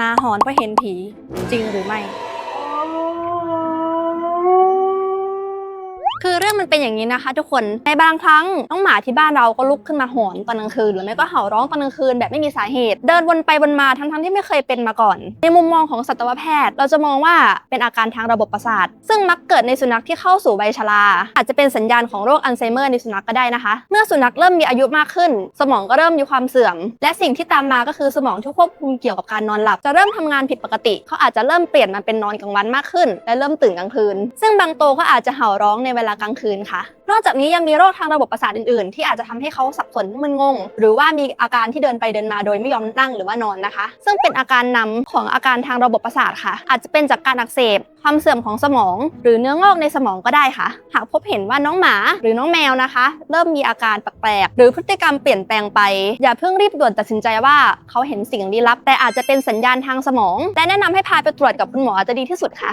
มาหอนเพราะเห็นผีจริงหรือไม่ คือเรื่องมันเป็นอย่างนี้นะคะ ทุกคนในบางครั้งน้องหมาที่บ้านเราก็ลุกขึ้นมาหอนตอนกลางคืนหรือไม่ก็เห่าร้องตอนกลางคืนแบบไม่มีสาเหตุ เดินวนไปวนมาทั้งๆที่ไม่เคยเป็นมาก่อน ในมุมมองของสัตวแพทย์ เราจะมองว่าเป็นอาการทางระบบประสาท ซึ่งมักเกิดในสุนัขที่เข้าสู่วัยชราอาจจะเป็นสัญญาณของโรคอัลไซเมอร์ในสุนัขก็ได้นะคะ เมื่อสุนัขเริ่มมีอายุมากขึ้น สมองก็เริ่มมีความเสื่อม และสิ่งที่ตามมาก็คือสมองที่ควบคุมเกี่ยวกับการนอนหลับ จะเริ่มทำงานผิดปกติ เขาอาจจะเริ่มเปลี่ยนมาเป็นนอนกลางวันมากขึ้น และเริ่มตื่นกลางคืน ซึ่งบางตัวก็อาจจะเห่าร้องในเวลากลางคืนค่ะ นอกจากนี้ยังมีโรคทางระบบประสาทอื่นๆ ที่อาจจะทำให้เขาสับสนมึนงง หรือว่ามีอาการที่เดินไปเดินมาโดยไม่ยอมนั่งหรือว่านอนนะคะ ซึ่งเป็นอาการนำของอาการทางระบบประสาทค่ะ อาจจะเป็นจากการอักเสบ ความเสื่อมของสมอง หรือเนื้องอกในสมองก็ได้ค่ะ หากพบเห็นว่าน้องหมาหรือน้องแมวนะคะ เริ่มมีอาการแปลกๆหรือพฤติกรรมเปลี่ยนแปลงไป อย่าเพิ่งรีบด่วนตัดสินใจว่าเขาเห็นสิ่งลี้ลับ แต่อาจจะเป็นสัญญาณทางสมอง และแนะนำให้พาไปตรวจกับคุณหมอจะดีที่สุดค่ะ